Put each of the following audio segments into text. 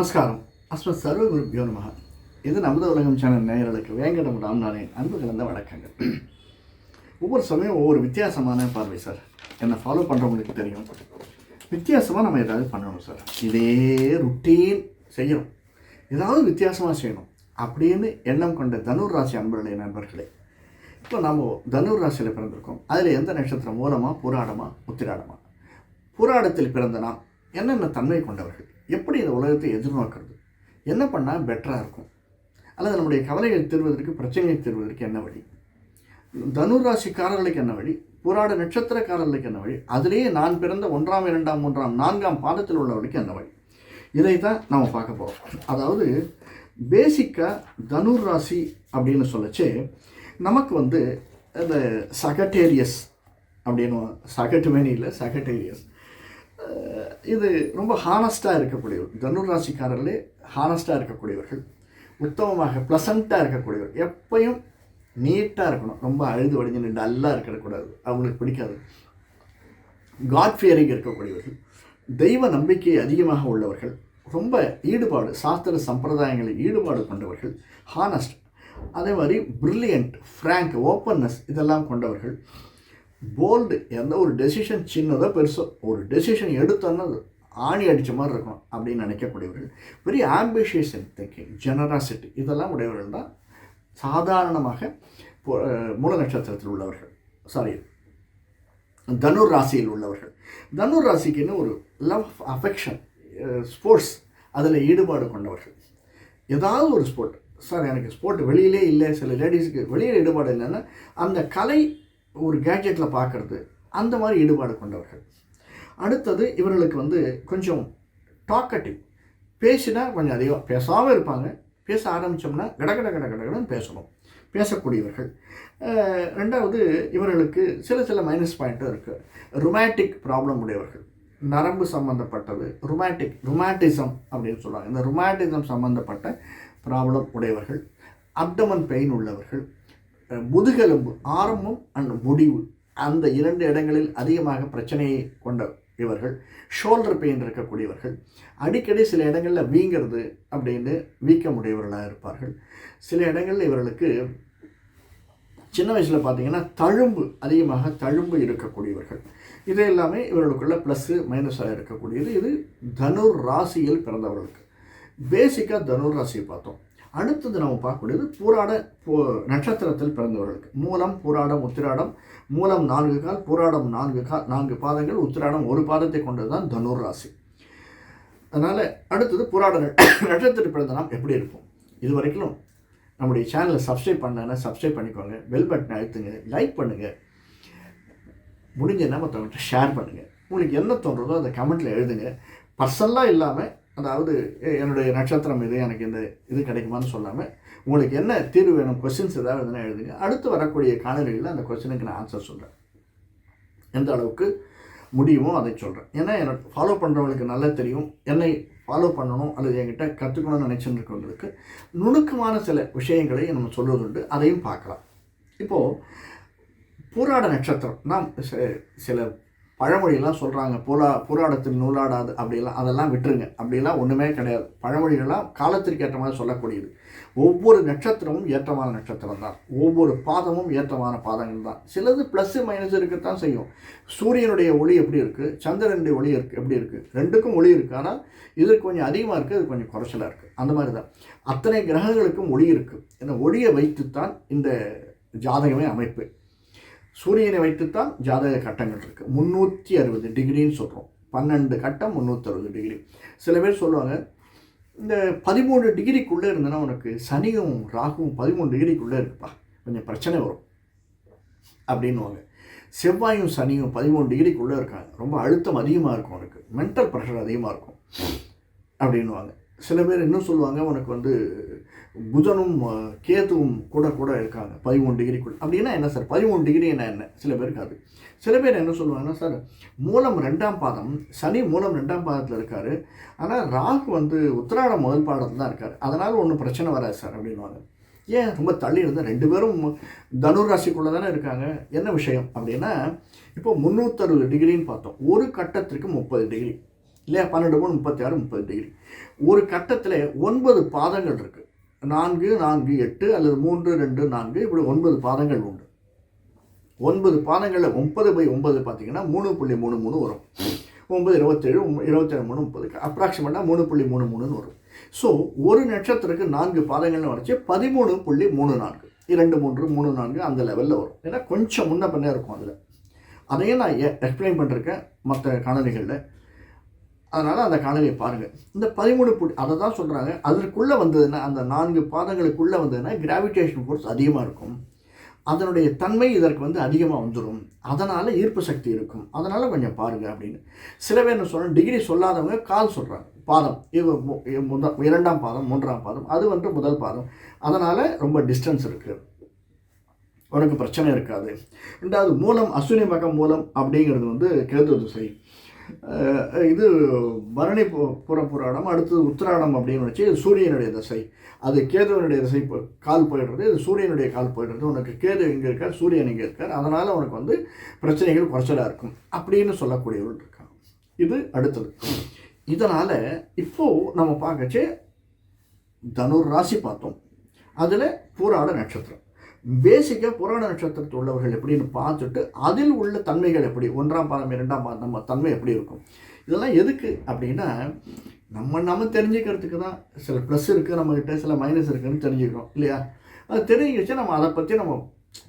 நமஸ்காரம். அஸ்மத் சர்வ குருப்பியோ நமக இது நமது உலகம் சேனல் நேயர்களுக்கு வேங்கடம் ராம்நாதன் அன்பு கலந்த வணக்கங்கள். ஒவ்வொரு சமயம் ஒவ்வொரு வித்தியாசமான பார்வை சார். என்னை ஃபாலோ பண்ணுறவங்களுக்கு தெரியும். வித்தியாசமாக நம்ம ஏதாவது பண்ணணும் சார். இதே ருட்டீன் செய்யணும். ஏதாவது வித்தியாசமாக செய்யணும் அப்படின்னு எண்ணம் கொண்ட தனுர் ராசி அன்பர்களே நண்பர்களே. இப்போ நம்ம தனுர் ராசியில் பிறந்திருக்கோம். அதில் எந்த நட்சத்திரம்? மூலமாக புராடமாக உத்திராடமா? புராடத்தில் பிறந்த நாம் என்னென்ன தன்மை கொண்டவர்கள்? எப்படி இந்த உலகத்தை எதிர்நோக்கிறது? என்ன பண்ணால் பெட்டராக இருக்கும்? அல்லது நம்முடைய கவலைகள் தீர்வதற்கு பிரச்சனையை தீர்வதற்கு என்ன வழி? தனுர் ராசிக்காரர்களுக்கு என்ன வழி? புராட நட்சத்திரக்காரர்களுக்கு என்ன வழி? அதிலேயே நான் பிறந்த ஒன்றாம் இரண்டாம் மூன்றாம் நான்காம் பாதத்தில் உள்ளவர்களுக்கு என்ன வழி? இதை தான் நம்ம பார்க்க போகிறோம் அதாவது பேசிக்காக தனுர் ராசி அப்படின்னு சொல்லச்சு நமக்கு வந்து இந்த சகட்டேரியஸ் அப்படின்னு சகட்டுமேனி இல்லை சகட்டேரியஸ். இது ரொம்ப ஹானஸ்ட்டாக இருக்கக்கூடியவர். தனுர் ராசிக்காரர்களே இருக்கக்கூடியவர்கள். உத்தமமாக ப்ளசண்ட்டாக இருக்கக்கூடியவர். எப்பையும் நீட்டாக இருக்கணும். ரொம்ப அழுது வடிஞ்சு டல்லாக இருக்கக்கூடாது. அவங்களுக்கு பிடிக்காது. காட் ஃபியரிங் இருக்கக்கூடியவர்கள். தெய்வ நம்பிக்கை அதிகமாக உள்ளவர்கள். ரொம்ப ஈடுபாடு சாஸ்திர சம்பிரதாயங்களில் ஈடுபாடு கொண்டவர்கள். ஹானஸ்ட் அதே மாதிரி பிரில்லியன்ட் ஃப்ராங்க் ஓப்பன்னஸ் இதெல்லாம் கொண்டவர்கள். போல்டு எந்த ஒரு டெசிஷன் சின்னதோ பெருசோ ஒரு டெசிஷன் எடுத்தோன்னா அது ஆணி அடித்த மாதிரி இருக்கணும் அப்படின்னு நினைக்கக்கூடியவர்கள். வெரி ஆம்பிஷியஸன் திங்கிங் ஜெனராசிட்டி இதெல்லாம் உடையவர்கள் தான் சாதாரணமாக மூல நட்சத்திரத்தில் உள்ளவர்கள். சாரி தனுர் ராசியில் உள்ளவர்கள். தனுர் ராசிக்குன்னு ஒரு லவ் அஃபெக்ஷன் ஸ்போர்ட்ஸ் அதில் ஈடுபாடு கொண்டவர்கள். ஏதாவது ஒரு ஸ்போர்ட் சார் எனக்கு ஸ்போர்ட் வெளியிலே இல்லை. சில லேடிஸுக்கு வெளியில் ஈடுபாடு இல்லைன்னா அந்த கலை ஒரு கேட்ஜெட்டில் பார்க்குறது அந்த மாதிரி ஈடுபாடு கொண்டவர்கள். அடுத்தது இவர்களுக்கு வந்து கொஞ்சம் டாக்கட்டிவ் பேசினா கொஞ்சம் அதிகம் பேசாமல் இருப்பாங்க. பேச ஆரம்பித்தோம்னா கடகட கட கடகடன்னு பேசணும். பேசக்கூடியவர்கள். ரெண்டாவது இவர்களுக்கு சில சில மைனஸ் பாயிண்ட்டும் இருக்குது ரொமாட்டிக் ப்ராப்ளம் உடையவர்கள். நரம்பு சம்மந்தப்பட்டது ரொமாட்டிக் ரொமாட்டிசம் அப்படின்னு சொல்லுவாங்க. இந்த ரொமாட்டிசம் சம்மந்தப்பட்ட ப்ராப்ளம் உடையவர்கள். அப்டமன் பெயின் உள்ளவர்கள். முதுகெலும்பு ஆரம்பம் அண்ட் முடிவு. அந்த இரண்டு இடங்களில் அதிகமாக பிரச்சனையை கொண்ட இவர்கள் ஷோல்டர் பெயின் இருக்கக்கூடியவர்கள். அடிக்கடி சில இடங்களில் வீங்கிறது அப்படின்னு வீக்கமுடையவர்களாக இருப்பார்கள். சில இடங்களில் இவர்களுக்கு சின்ன வயசில் பார்த்தீங்கன்னா தழும்பு அதிகமாக தழும்பு இருக்கக்கூடியவர்கள். இது எல்லாமே இவர்களுக்குள்ள ப்ளஸ்ஸு மைனஸாக இருக்கக்கூடியது. இது தனுர் ராசியில் பிறந்தவர்களுக்கு. பேசிக்காக தனுர் ராசியை பார்த்தோம். அடுத்தது நம்ம பார்க்கக்கூடியது பூராட நட்சத்திரத்தில் பிறந்தவர்களுக்கு. மூலம் பூராடம் உத்திராடம். மூலம் நான்கு கால் பூராடம் நான்கு கால் நான்கு பாதங்கள். உத்திராடம் ஒரு பாதத்தை கொண்டது தான் தனுர் ராசி அதனால் அடுத்தது புராட நட்சத்திரத்தில் பிறந்த நாம் எப்படி இருப்போம்? இது வரைக்கும் நம்முடைய சேனலை சப்ஸ்கிரைப் பண்ணலன்னா சப்ஸ்கிரைப் பண்ணிக்கோங்க. பெல் பட்டனை அழுத்துங்க. லைக் பண்ணுங்கள் முடிஞ்சதுன்னா மற்றவங்கள்ட்ட ஷேர் பண்ணுங்கள் உங்களுக்கு என்ன தோன்றதோ அதை கமெண்ட்டில் எழுதுங்க. பர்சனலாக இல்லாமல் அதாவது என்னுடைய நட்சத்திரம் இது எனக்கு இந்த இது கிடைக்குமான்னு சொல்லாமல் உங்களுக்கு என்ன தீர்வு வேணும்? கொஸ்டின்ஸ் ஏதாவது எதுனா எழுதுங்க. அடுத்து வரக்கூடிய காணொலிகளில் அந்த கொஸ்டினுக்கு நான் ஆன்சர் சொல்கிறேன் எந்த அளவுக்கு முடியுமோ அதை சொல்கிறேன் ஏன்னா என்னை ஃபாலோ பண்ணுறவங்களுக்கு நல்லா தெரியும். என்னை ஃபாலோ பண்ணணும் அல்லது என்கிட்ட கற்றுக்கணும்னு நினச்சிட்டு இருக்கவங்களுக்கு நுணுக்கமான சில விஷயங்களை நம்ம சொல்வதுண்டு. அதையும் பார்க்கலாம். இப்போது போராட நட்சத்திரம். நாம் சில பழமொழியெல்லாம் சொல்கிறாங்க புறா புராடத்தில் நூலாடாது அப்படிலாம் அதெல்லாம் விட்டுருங்க. அப்படிலாம் ஒன்றுமே கிடையாது. பழமொழிகள்லாம் காலத்திற்கு ஏற்ற மாதிரி சொல்லக்கூடியது. ஒவ்வொரு நட்சத்திரமும் ஏற்றமான நட்சத்திரம் தான். ஒவ்வொரு பாதமும் ஏற்றமான பாதங்கள் தான். சிலது ப்ளஸ்ஸு மைனஸ் இருக்கத்தான் செய்யும். சூரியனுடைய ஒளி எப்படி இருக்குது சந்திரனுடைய ஒளி இருக்குது எப்படி இருக்குது ரெண்டுக்கும் ஒளி இருக்குது ஆனால் இது கொஞ்சம் அதிகமாக இருக்குது இது கொஞ்சம் குறைச்சலாக இருக்குது அந்த மாதிரி தான். அத்தனை கிரகங்களுக்கும் ஒளி இருக்குது இந்த ஒளியை வைத்துத்தான் இந்த ஜாதகமே அமைப்பு. சூரியனை வைத்துத்தான் ஜாதக கட்டங்கள் இருக்குது முந்நூற்றி அறுபது டிகிரின்னு சொல்கிறோம் பன்னெண்டு கட்டம் முந்நூற்றி அறுபது டிகிரி. சில பேர் சொல்லுவாங்க இந்த பதிமூணு டிகிரிக்குள்ளே இருந்தனா உனக்கு சனியும் ராகுவும் பதிமூணு டிகிரிக்குள்ளே இருக்குப்பா. கொஞ்சம் பிரச்சனை வரும். அப்படின்னுவாங்க. செவ்வாயும் சனியும் பதிமூணு டிகிரிக்குள்ளே இருக்காங்க. ரொம்ப அழுத்தம் அதிகமாக இருக்கும் உனக்கு மென்டல் ப்ரெஷர் அதிகமாக இருக்கும். அப்படின்னுவாங்க. சில பேர் இன்னும் சொல்லுவாங்க உனக்கு வந்து புதனும் கேதுவும் கூட கூட இருக்காங்க. பதிமூணு டிகிரிக்குள் அப்படின்னா என்ன சார்? பதிமூணு டிகிரி என்ன என்ன? சில பேருக்கு அது சில பேர் என்ன சொல்லுவாங்கன்னா சார் மூலம் ரெண்டாம் பாதம் சனி மூலம் ரெண்டாம் பாதத்தில் இருக்கார். ஆனால் ராகு வந்து உத்திராடம் முதல் பாதத்தில் தான் இருக்கார். அதனால் ஒன்றும் பிரச்சனை வராது சார் அப்படின்வாங்க ஏன்? ரொம்ப தள்ளி இருந்தால் ரெண்டு பேரும் தனுராசிக்குள்ளே தானே இருக்காங்க. என்ன விஷயம்? அப்படின்னா இப்போ முந்நூற்றறுபது டிகிரின்னு பார்த்தோம். ஒரு கட்டத்திற்கு முப்பது டிகிரி இல்லையா? பன்னெண்டு மூணு முப்பத்தி ஆறு முப்பது டிகிரி ஒரு கட்டத்தில் ஒன்பது பாதங்கள் இருக்குது நான்கு நான்கு எட்டு அல்லது மூன்று ரெண்டு நான்கு இப்படி ஒன்பது பாதங்கள் உண்டு. ஒன்பது பாதங்களில் ஒன்பது பை ஒன்பது பார்த்தீங்கன்னா மூணு புள்ளி மூணு மூணு வரும். ஒன்பது இருபத்தேழு இருபத்தேழு மூணு முப்பது. அப்ராக்சிமேட்டாக மூணு புள்ளி மூணு மூணுன்னு வரும். ஸோ ஒரு நட்சத்திரத்துக்கு நான்கு பாதங்கள்னு வரைச்சி பதிமூணு புள்ளி மூணு நான்கு. இரண்டு மூன்று மூணு நான்கு அந்த லெவலில் வரும். ஏன்னா கொஞ்சம் முன்ன பின்னே இருக்கும் அதில். அதையும் நான் எக்ஸ்பிளைன் பண்ணிருக்கேன் மற்ற காணொலிகளில் அதனால் அந்த காணொலியை பாருங்கள் இந்த பதிமூணு புள்ளி அதை தான் சொல்கிறாங்க அதற்குள்ளே வந்ததுன்னா அந்த நான்கு பாதங்களுக்குள்ளே வந்ததுன்னா கிராவிடேஷன் ஃபோர்ஸ் அதிகமாக இருக்கும். அதனுடைய தன்மை இதற்கு வந்து அதிகமாக வந்துடும் அதனால் ஈர்ப்பு சக்தி இருக்கும். அதனால் கொஞ்சம் பாருங்கள் அப்படின்னு. சில பேர் என்ன சொல்கிறேன் டிகிரி சொல்லாதவங்க கால் சொல்கிறாங்க பாதம். இது முதல் முத இரண்டாம் பாதம் மூன்றாம் பாதம் அது வந்து முதல் பாதம். அதனால் ரொம்ப டிஸ்டன்ஸ் இருக்குது உனக்கு பிரச்சனை இருக்காது. ரெண்டாவது மூலம் அஸ்வினி மகம் மூலம் அப்படிங்கிறது வந்து கேது திசை. இது பரணி பு- புற புராணம் அடுத்தது உத்திராடம் அப்படின்னு வச்சு சூரியனுடைய திசை. அது கேதுவனுடைய திசை கால் போயிடுறது இது சூரியனுடைய கால் போயிடுறது. உனக்கு கேது இங்கே இருக்கார் சூரியன் இங்கே இருக்கார். அதனால் உனக்கு வந்து பிரச்சனைகள் குறைச்சலாக இருக்கும் அப்படின்னு சொல்லக்கூடியவர்கள் இருக்காங்க. இது அடுத்தது. இதனால் இப்போது நம்ம பார்க்கச்சே தனுர் ராசி பார்த்தோம். அதில் பூராட நட்சத்திரம். பேசிக்காக புராண நட்சத்திரத்தில் உள்ளவர்கள் எப்படின்னு பார்த்துட்டு அதில் உள்ள தன்மைகள் எப்படி? ஒன்றாம் பாதம் இரண்டாம் பாதம் நம்ம தன்மை எப்படி இருக்கும்? இதெல்லாம் எதுக்கு அப்படின்னா நம்ம நம்ம தெரிஞ்சுக்கிறதுக்கு தான் சில ப்ளஸ் இருக்குது நம்மக்கிட்ட சில மைனஸ் இருக்குதுன்னு தெரிஞ்சுக்கிறோம் இல்லையா? அது தெரிஞ்சு நம்ம அதை பற்றி நம்ம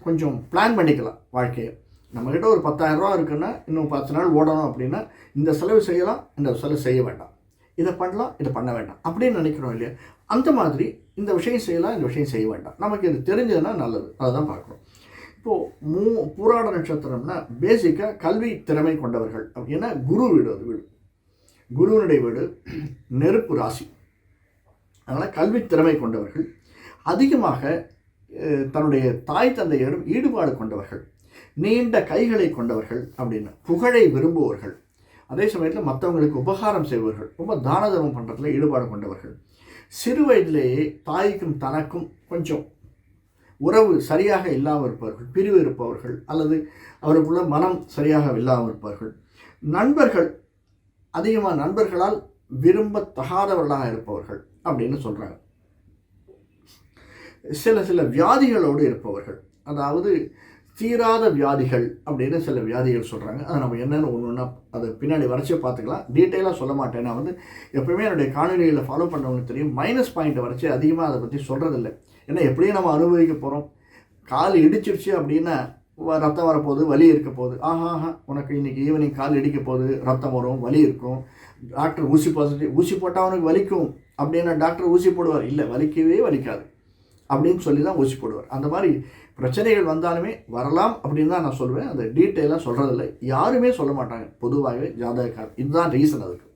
கொஞ்சம் பிளான் பண்ணிக்கலாம் வாழ்க்கையை. நம்மக்கிட்ட ஒரு பத்தாயிரரூவா இருக்குன்னா இன்னும் பத்து நாள் ஓடணும் அப்படின்னா இந்த செலவு செய்யலாம் இந்த செலவு செய்ய வேண்டாம். இதை பண்ணலாம் இதை பண்ண வேண்டாம் அப்படின்னு நினைக்கிறோம் இல்லையா? அந்த மாதிரி இந்த விஷயம் செய்யலாம் இந்த விஷயம் செய்ய வேண்டாம். நமக்கு இது தெரிஞ்சதுன்னா நல்லது. அதை தான் பார்க்குறோம். இப்போது மூ பூராட நட்சத்திரம்னா பேசிக்காக கல்வி திறமை கொண்டவர்கள். அப்படின்னா குரு வீடு அது வீடு. குருவினுடைய வீடு நெருப்பு ராசி. அதனால் கல்வி திறமை கொண்டவர்கள். அதிகமாக தன்னுடைய தாய் தந்தையரும் ஈடுபாடு கொண்டவர்கள். நீண்ட கைகளை கொண்டவர்கள் அப்படின்னு. புகழை விரும்புவர்கள் அதே சமயத்தில் மற்றவங்களுக்கு உபகாரம் செய்வர்கள் ரொம்ப தான தர்மம் பண்ணுறதுல ஈடுபாடு கொண்டவர்கள். சிறு வயதிலேயே தாய்க்கும் தனக்கும் கொஞ்சம் உறவு சரியாக இல்லாமல் இருப்பவர்கள் பிரிவு இருப்பவர்கள் அல்லது அவருக்குள்ள மனம் சரியாக இல்லாமல் இருப்பவர்கள். நண்பர்கள் அதிகமாக நண்பர்களால் விரும்பத்தகாதவர்களாக இருப்பவர்கள் அப்படின்னு சொல்கிறாங்க சில சில வியாதிகளோடு இருப்பவர்கள் அதாவது தீராத வியாதிகள் அப்படின்னு சில வியாதிகள் சொல்கிறாங்க அதை நம்ம என்னென்னு ஒன்று ஒன்றா அதை பின்னாடி வரைச்சே பார்த்துக்கலாம். டீட்டெயிலாக சொல்ல மாட்டேன். நான் வந்து எப்பவுமே என்னுடைய காணொலிகளை ஃபாலோ பண்ணவங்களுக்கு தெரியும். மைனஸ் பாயிண்ட்டை வரைச்சி அதிகமாக அதை பற்றி சொல்கிறதில்ல ஏன்னா எப்படியும் நம்ம அனுபவிக்க போகிறோம் கால் இடிச்சிருச்சு அப்படின்னா வ- ரத்தம் வரப்போகுது வலி இருக்க போகுது. ஆஹா ஆஹா உனக்கு இன்றைக்கி ஈவினிங் கால் இடிக்க போகுது ரத்தம் வரும் வலி இருக்கும். டாக்டர் ஊசி பாசிட்டிவ் ஊசி போட்டால் அவனுக்கு வலிக்கும் அப்படின்னா டாக்டர் ஊசி போடுவார். இல்லை வலிக்கவே வலிக்காது. அப்படின்னு சொல்லி தான் ஊசி போடுவார். அந்த மாதிரி பிரச்சனைகள் வந்தாலுமே வரலாம் அப்படின்னு தான் நான் சொல்வேன். அந்த டீட்டெயிலாக சொல்கிறதில்ல யாருமே சொல்ல மாட்டாங்க. பொதுவாகவே ஜாதகக்காரர் இதுதான் ரீசன் அதுக்கு.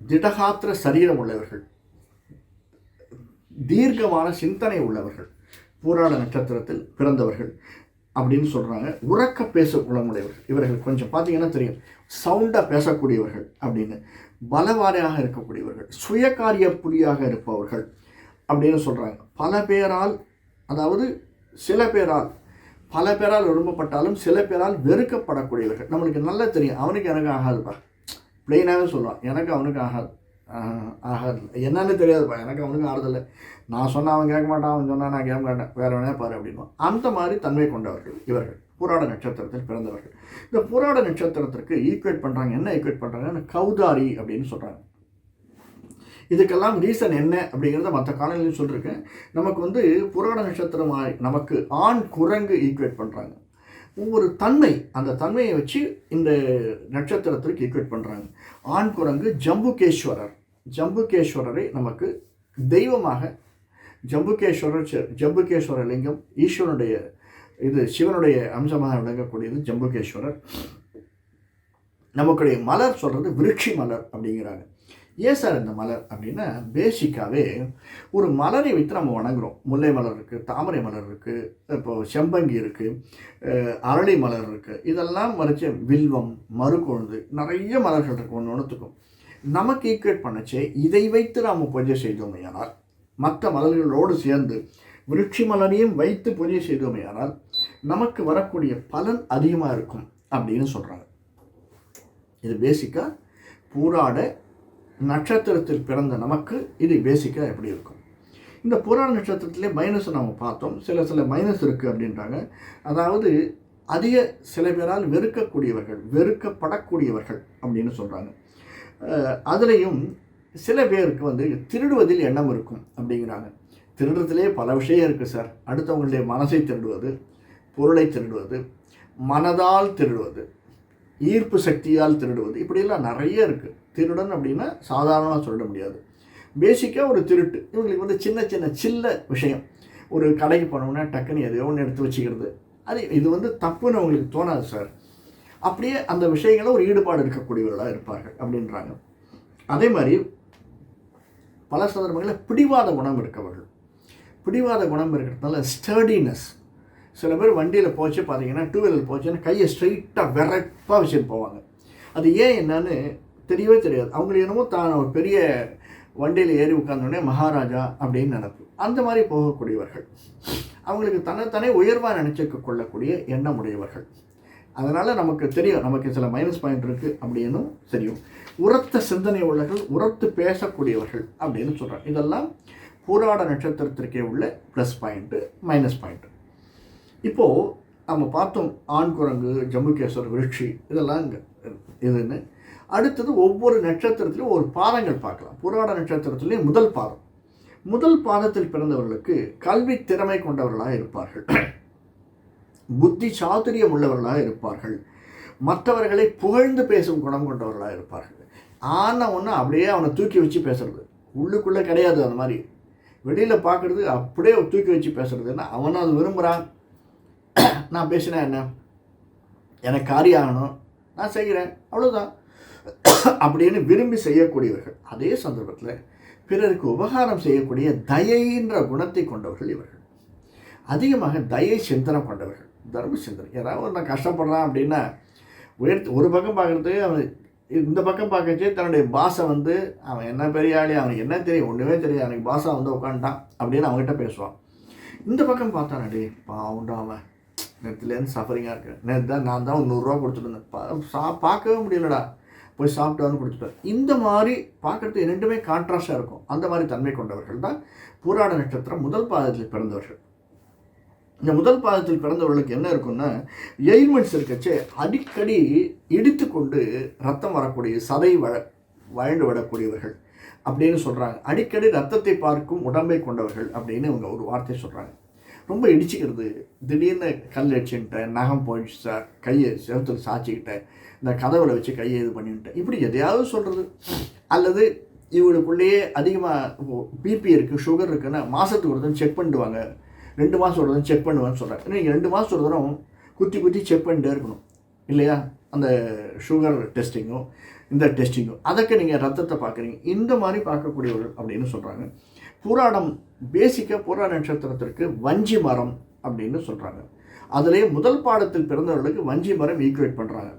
திடகாத்திர சரீரம் உள்ளவர்கள். தீர்க்கமான சிந்தனை உள்ளவர்கள். பூராட நட்சத்திரத்தில் பிறந்தவர்கள் அப்படின்னு சொல்கிறாங்க உறக்க பேச குணமுடையவர்கள். இவர்கள் கொஞ்சம் பார்த்தீங்கன்னா தெரியும். சவுண்டாக பேசக்கூடியவர்கள் அப்படின்னு. பலவாரியாக இருக்கக்கூடியவர்கள். சுயகாரிய புலியாக இருப்பவர்கள் அப்படின்னு சொல்கிறாங்க பல பேரால் அதாவது சில பேரால் பல பேரால் விரும்பப்பட்டாலும் சில பேரால் வெறுக்கப்படக்கூடியவர்கள். நம்மளுக்கு நல்லா தெரியும் அவனுக்கு எனக்கு ஆகாதுப்பா பிளெயினாகவே சொல்லுவான் எனக்கு அவனுக்கு ஆகாது. ஆகாது. என்னன்னு தெரியாதுப்பா எனக்கு அவனுக்கு ஆறுதல்ல நான் சொன்னால் அவன் கேட்க மாட்டான் அவன் சொன்னால் நான் கேட்க மாட்டேன் வேற வேணா பாரு அப்படின்னுவான். அந்த மாதிரி தன்மை கொண்டவர்கள் இவர்கள் புராட நட்சத்திரத்தில் பிறந்தவர்கள். இந்த புராட நட்சத்திரத்திற்கு ஈக்குவேட் பண்ணுறாங்க என்ன ஈக்குவேட் பண்ணுறாங்க கௌதாரி அப்படின்னு சொல்கிறாங்க இதுக்கெல்லாம் ரீசன் என்ன அப்படிங்கிறத மற்ற காலநிலையும் சொல்லியிருக்கேன் நமக்கு வந்து புராண நட்சத்திரமாக நமக்கு ஆண் குரங்கு ஈக்குவேட் பண்ணுறாங்க ஒவ்வொரு தன்மை அந்த தன்மையை வச்சு இந்த நட்சத்திரத்திற்கு ஈக்குவேட் பண்ணுறாங்க ஆண் குரங்கு ஜம்புகேஸ்வரர். ஜம்புகேஸ்வரரை நமக்கு தெய்வமாக ஜம்புகேஸ்வரர் ஜம்புகேஸ்வர லிங்கம் ஈஸ்வரனுடைய இது சிவனுடைய அம்சமாக விளங்கக்கூடியது ஜம்புகேஸ்வரர். நமக்குடைய மலர் சொல்கிறது விருட்சி மலர் அப்படிங்கிறாங்க. ஏன் சார் இந்த மலர் அப்படின்னா பேசிக்காகவே ஒரு மலரை வைத்து நம்ம வணங்குறோம். முல்லை மலர் இருக்குது தாமரை மலர் இருக்குது இப்போ செம்பங்கி இருக்குது அரளி மலர் இருக்குது இதெல்லாம் வரைச்ச வில்வம் மறுகொழுந்து நிறைய மலர்கள் இருக்குது ஒன்று ஒன்றுத்துக்கும் நமக்கு ஈக்குவேட் பண்ணச்சே இதை வைத்து நாம் பூஜை செய்தோமையானால் மற்ற மலர்களோடு சேர்ந்து விருட்சி மலரையும் வைத்து பூஜை செய்தோமையானால் நமக்கு வரக்கூடிய பலன் அதிகமாக இருக்கும் அப்படின்னு சொல்கிறாங்க இது பேசிக்காக பூராட நட்சத்திரத்தில் பிறந்த நமக்கு இது பேசிக்காக எப்படி இருக்கும்? இந்த புராண நட்சத்திரத்திலே மைனஸ் நம்ம பார்த்தோம். சில சில மைனஸ் இருக்குது அப்படின்றாங்க. அதாவது அதிக சில பேரால் வெறுக்கக்கூடியவர்கள் வெறுக்கப்படக்கூடியவர்கள் அப்படின்னு சொல்கிறாங்க அதுலேயும் சில பேருக்கு வந்து திருடுவதில் எண்ணம் இருக்கும் அப்படிங்கிறாங்க. திருடுறதுலே பல விஷயம் இருக்குது சார் அடுத்தவங்களுடைய மனசை திருடுவது பொருளை திருடுவது மனதால் திருடுவது ஈர்ப்பு சக்தியால் திருடுவது இப்படியெல்லாம் நிறைய இருக்குது திருடன் அப்படின்னா சாதாரணமாக சொல்ல முடியாது. பேசிக்காக ஒரு திருட்டு. இவங்களுக்கு வந்து சின்ன சின்ன சில்ல விஷயம். ஒரு கடைக்கு போனோம்னா டக்குன்னு எதையோ ஒன்று எடுத்து வச்சுக்கிறது. அது இது வந்து தப்புன்னு அவங்களுக்கு தோணாது சார் அப்படியே அந்த விஷயங்கள ஒரு ஈடுபாடு இருக்கக்கூடியவர்களாக இருப்பார்கள் அப்படின்றாங்க. அதே மாதிரி பல சந்தர்ப்பங்களில் பிடிவாத குணம் இருக்கவர்கள். பிடிவாத குணம் இருக்கிறதுனால ஸ்டர்டினஸ் சில பேர் வண்டியில் போச்சு பார்த்தீங்கன்னா டூ வீலர் போச்சுன்னா கையை ஸ்ட்ரைட்டாக விரப்பாக வச்சுட்டு போவாங்க. அது ஏன் என்னன்னு தெரியவே தெரியாது. அவங்களுக்கு என்னமோ தான் ஒரு பெரிய வண்டியில் ஏறி உட்கார்ந்தோடனே மகாராஜா அப்படின்னு நினப்பு. அந்த மாதிரி போகக்கூடியவர்கள். அவங்களுக்கு தன்னைத்தானே உயர்வாக நினச்சிக்க கொள்ளக்கூடிய எண்ணம் உடையவர்கள். அதனால் நமக்கு தெரியும். நமக்கு சில மைனஸ் பாயிண்ட் இருக்குது அப்படின்னும் தெரியும். உரத்த சிந்தனை உள்ளவர்கள் உரத்து பேசக்கூடியவர்கள் அப்படின்னு சொல்கிறாங்க இதெல்லாம் பூராட நட்சத்திரத்திற்கே உள்ள ப்ளஸ் பாயிண்ட்டு மைனஸ் பாயிண்ட்டு இப்போது நம்ம பார்த்தோம் ஆண் குரங்கு ஜம்மு ஜம்முகேஸ்வர் விருட்சி இதெல்லாம் இங்கே இதுன்னு அடுத்தது ஒவ்வொரு நட்சத்திரத்திலும் ஒரு பாதங்கள் பார்க்கலாம். புராட நட்சத்திரத்திலேயும் முதல் பாதம். முதல் பாதத்தில் பிறந்தவர்களுக்கு கல்வி திறமை கொண்டவர்களாக இருப்பார்கள். புத்தி சாதுரியம் உள்ளவர்களாக இருப்பார்கள். மற்றவர்களை புகழ்ந்து பேசும் குணம் கொண்டவர்களாக இருப்பார்கள். ஆன ஒன்று அப்படியே அவனை தூக்கி வச்சு பேசுறது. உள்ளுக்குள்ளே கிடையாது அந்த மாதிரி. வெளியில் பார்க்குறது அப்படியே தூக்கி வச்சு பேசுறதுன்னா அவன் அது விரும்புகிறான் நான் பேசினேன் என்ன? எனக்கு காரியம் ஆகணும். நான் செய்கிறேன் அவ்வளோதான் அப்படின்னு விரும்பி செய்யக்கூடியவர்கள். அதே சந்தர்ப்பத்தில் பிறருக்கு உபகாரம் செய்யக்கூடிய தயைன்ற குணத்தை கொண்டவர்கள் இவர்கள். அதிகமாக தயை சிந்தனை கொண்டவர்கள். தர்ம சிந்தனை. யாராவது நான் கஷ்டப்படுறான் அப்படின்னா உயர்த்து ஒரு பக்கம் பார்க்குறது அவன் இந்த பக்கம் பார்க்கச்சே தன்னுடைய பாசை வந்து அவன் என்ன பெரிய ஆளி அவனுக்கு என்ன தெரியும் ஒன்றுமே தெரியும் அவனுக்கு பாசா வந்து உட்காந்துட்டான் அப்படின்னு அவங்ககிட்ட பேசுவான். இந்த பக்கம் பார்த்தானே பாவுண்டா அவன். நேரத்துலேருந்து சஃபரிங்காக இருக்கு நேற்று தான் நான் தான் நூறுரூவா கொடுத்துட்டு கொடுத்துருந்தேன் பா சா பார்க்கவே முடியலடா. போய் சாப்பிட்டான்னு கொடுத்துட்டார் இந்த மாதிரி பார்க்குறது ரெண்டுமே கான்ட்ராஸ்டாக இருக்கும். அந்த மாதிரி தன்மை கொண்டவர்கள் தான் பூராட நட்சத்திரம் முதல் பாதத்தில் பிறந்தவர்கள். இந்த முதல் பாதத்தில் பிறந்தவர்களுக்கு என்ன இருக்குன்னா எயில்மெண்ட்ஸ் இருக்கச்சே அடிக்கடி இடித்து கொண்டு ரத்தம் வரக்கூடிய சதை வழ வழண்டு விடக்கூடியவர்கள் அப்படின்னு சொல்கிறாங்க அடிக்கடி ரத்தத்தை பார்க்கும் உடம்பை கொண்டவர்கள் அப்படின்னு இவங்க ஒரு வார்த்தை சொல்கிறாங்க ரொம்ப இடிச்சுக்கிறது. திடீர்னு கல் அடிச்சுட்டேன் நகம் போயிடுச்சு சார். கையை செவத்தில் சாச்சிக்கிட்டேன் இந்த கதவுல வச்சு கையை இது பண்ணிவிட்டேன் இப்படி எதையாவது சொல்கிறது அல்லது இவங்களுக்குள்ளேயே அதிகமாக பிபி இருக்குது சுகர் இருக்குன்னா மாதத்துக்கு ஒரு தடவை செக் பண்ணிடுவாங்க. ரெண்டு மாதம் ஒரு தடவை செக் பண்ணுவேன்னு சொல்கிறேன் நீங்கள் ரெண்டு மாதம் ஒரு தடவை குத்தி குத்தி செக் பண்ணிட்டே இருக்கணும். இல்லையா? அந்த சுகர் டெஸ்டிங்கும் இந்த டெஸ்டிங்கும் அதற்கு நீங்கள் ரத்தத்தை பார்க்குறீங்க. இந்த மாதிரி பார்க்கக்கூடியவர்கள் அப்படின்னு சொல்கிறாங்க புராணம் பேசிக்காக புராண நட்சத்திரத்திற்கு வஞ்சி மரம் அப்படின்னு சொல்கிறாங்க அதுலேயே முதல் பாடத்தில் பிறந்தவர்களுக்கு வஞ்சி மரம் ஈக்குவேட் பண்ணுறாங்க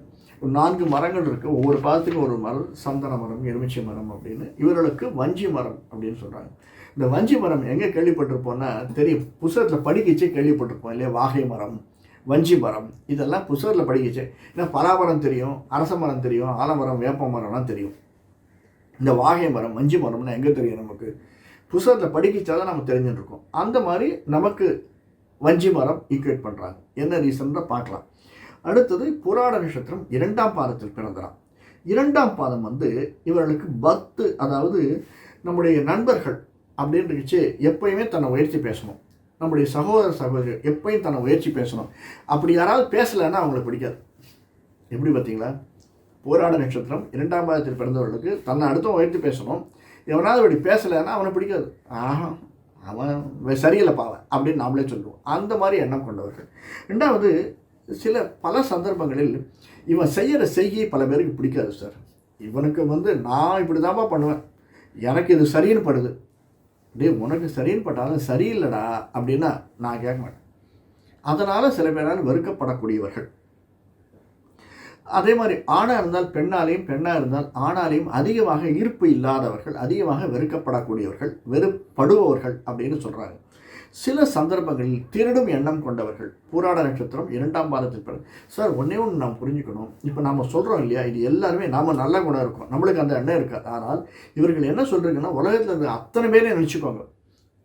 நான்கு மரங்கள் இருக்குது ஒவ்வொரு பாதத்துக்கும் ஒரு மரம் சந்தன மரம் எலுமிச்சை மரம் அப்படின்னு இவர்களுக்கு வஞ்சி மரம் அப்படின்னு சொல்கிறாங்க இந்த வஞ்சி மரம் எங்கே கேள்விப்பட்டிருப்போம்னா தெரியும். புஸ்தகத்தில் படிக்கச்சே கேள்விப்பட்டிருப்போம் இல்லையா? வாகை மரம் வஞ்சி மரம் இதெல்லாம் புஸ்தகத்தில் படிக்கச்சே. ஏன்னா பலாமரம் தெரியும் அரச மரம் தெரியும் ஆலமரம் வேப்ப மரம்லாம் தெரியும். இந்த வாகை மரம் வஞ்சி மரம்னா எங்கே தெரியும் நமக்கு? புஸ்தகத்தில் படிக்கிச்சா தான் நம்ம தெரிஞ்சுட்டுருக்கோம். அந்த மாதிரி நமக்கு வஞ்சி மரம் ஈக்குவேட் பண்ணுறாங்க என்ன ரீசன்ற பார்க்கலாம். அடுத்தது புராட நட்சத்திரம் இரண்டாம் பாதத்தில் பிறந்தலாம் இரண்டாம் பாதம் வந்து இவர்களுக்கு பக்து அதாவது நம்முடைய நண்பர்கள் அப்படின்றச்சு எப்பயுமே தன்னை உயர்த்தி பேசணும். நம்முடைய சகோதர சகோதரர் எப்பயும் தன்னை உயர்ச்சி பேசணும். அப்படி யாராவது பேசலைன்னா அவங்களுக்கு பிடிக்காது. எப்படி பார்த்தீங்களா? போராட நட்சத்திரம் இரண்டாம் பாதத்தில் பிறந்தவர்களுக்கு தன்னை அடுத்தவன் உயர்த்தி பேசணும். எவனாவது அப்படி பேசலைன்னா அவனை பிடிக்காது. ஆஹா அவன் சரியில்லை பாவன் அப்படின்னு நாமளே சொல்லுவோம். அந்த மாதிரி எண்ணம் கொண்டவர்கள். ரெண்டாவது சில பல சந்தர்ப்பங்களில் இவன் செய்கிற செய்கை பல பேருக்கு பிடிக்காது சார் இவனுக்கு வந்து நான் இப்படி தான்ப்பா பண்ணுவேன். எனக்கு இது சரின்னு படுது. டே உனக்கு சரின்னு பட்டாலும் சரியில்லைடா அப்படின்னா நான் கேட்க மாட்டேன். அதனால் சில பேரால் வெறுக்கப்படக்கூடியவர்கள். அதே மாதிரி ஆணாக இருந்தால் பெண்ணாலையும் பெண்ணாக இருந்தால் ஆணாலையும் அதிகமாக ஈர்ப்பு இல்லாதவர்கள் அதிகமாக வெறுக்கப்படக்கூடியவர்கள் வெறுப்படுபவர்கள் அப்படின்னு சொல்கிறாங்க சில சந்தர்ப்பங்களில் திருடும் எண்ணம் கொண்டவர்கள் பூராட நட்சத்திரம் இரண்டாம் பாதத்தில் பிறகு சார் ஒன்றே ஒன்று நாம் புரிஞ்சுக்கணும். இப்போ நம்ம சொல்கிறோம் இல்லையா? இது எல்லாருமே நாம் நல்ல குணம் இருக்கும். நம்மளுக்கு அந்த எண்ணம் இருக்காது. ஆனால் இவர்கள் என்ன சொல்கிறீங்கன்னா உலகத்தில் இருந்து அத்தனை பேரையும் நினச்சிக்கோங்க.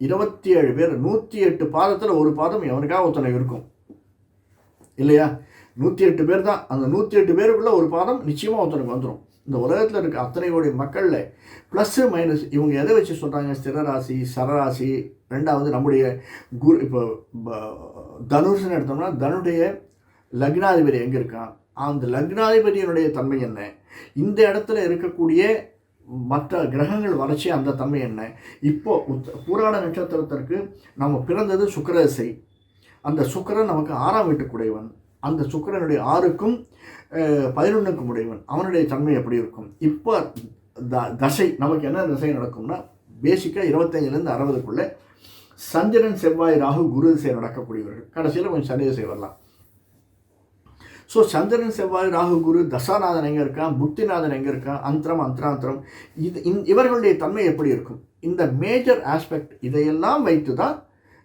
இருபத்தி ஏழு பேர் நூற்றி எட்டு பாதத்தில் ஒரு பாதம் எவனுக்காக ஒருத்தனை இருக்கும்? இல்லையா? நூற்றி எட்டு பேர் தான் அந்த நூற்றி எட்டு பேருக்குள்ளே ஒரு பாதம் நிச்சயமாக ஒருத்தனுக்கு வந்துடும் இந்த உலகத்தில் இருக்க அத்தனையோடைய மக்களில் ப்ளஸ்ஸு மைனஸ் இவங்க எதை வச்சு சொல்கிறாங்க ஸ்திரராசி சரராசி ரெண்டாவது நம்முடைய குரு இப்போ ப- எடுத்தோம்னா தனுடைய லக்னாதிபதி எங்கே இருக்கான்? அந்த லக்னாதிபதியினுடைய தன்மை என்ன? இந்த இடத்துல இருக்கக்கூடிய மற்ற கிரகங்கள் வளர்ச்சி அந்த தன்மை என்ன? இப்போ உத் பூராட நட்சத்திரத்திற்கு நம்ம பிறந்தது சுக்கரசை அந்த சுக்கரன் நமக்கு ஆறாம் வீட்டுக்குடையவன். அந்த சுக்கிரனுடைய ஆறுக்கும் பதினொன்றுக்கும் உடையவன். அவனுடைய தன்மை எப்படி இருக்கும்? இப்போ த தசை நமக்கு என்ன தசை நடக்கும்னா பேசிக்காக இருபத்தஞ்சிலேருந்து அறுபதுக்குள்ளே சந்திரன் செவ்வாய் ராகு குரு திசை நடக்கக்கூடியவர்கள். கடைசியில் கொஞ்சம் சனி திசை வரலாம். ஸோ சந்திரன் செவ்வாய் ராகு குரு தசாநாதன் எங்கே இருக்கான் புத்திநாதன் எங்கே இருக்கான் அந்தரம் அந்தராந்திரம். இது இந் இவர்களுடைய தன்மை எப்படி இருக்கும்? இந்த மேஜர் ஆஸ்பெக்ட் இதையெல்லாம் வைத்து தான்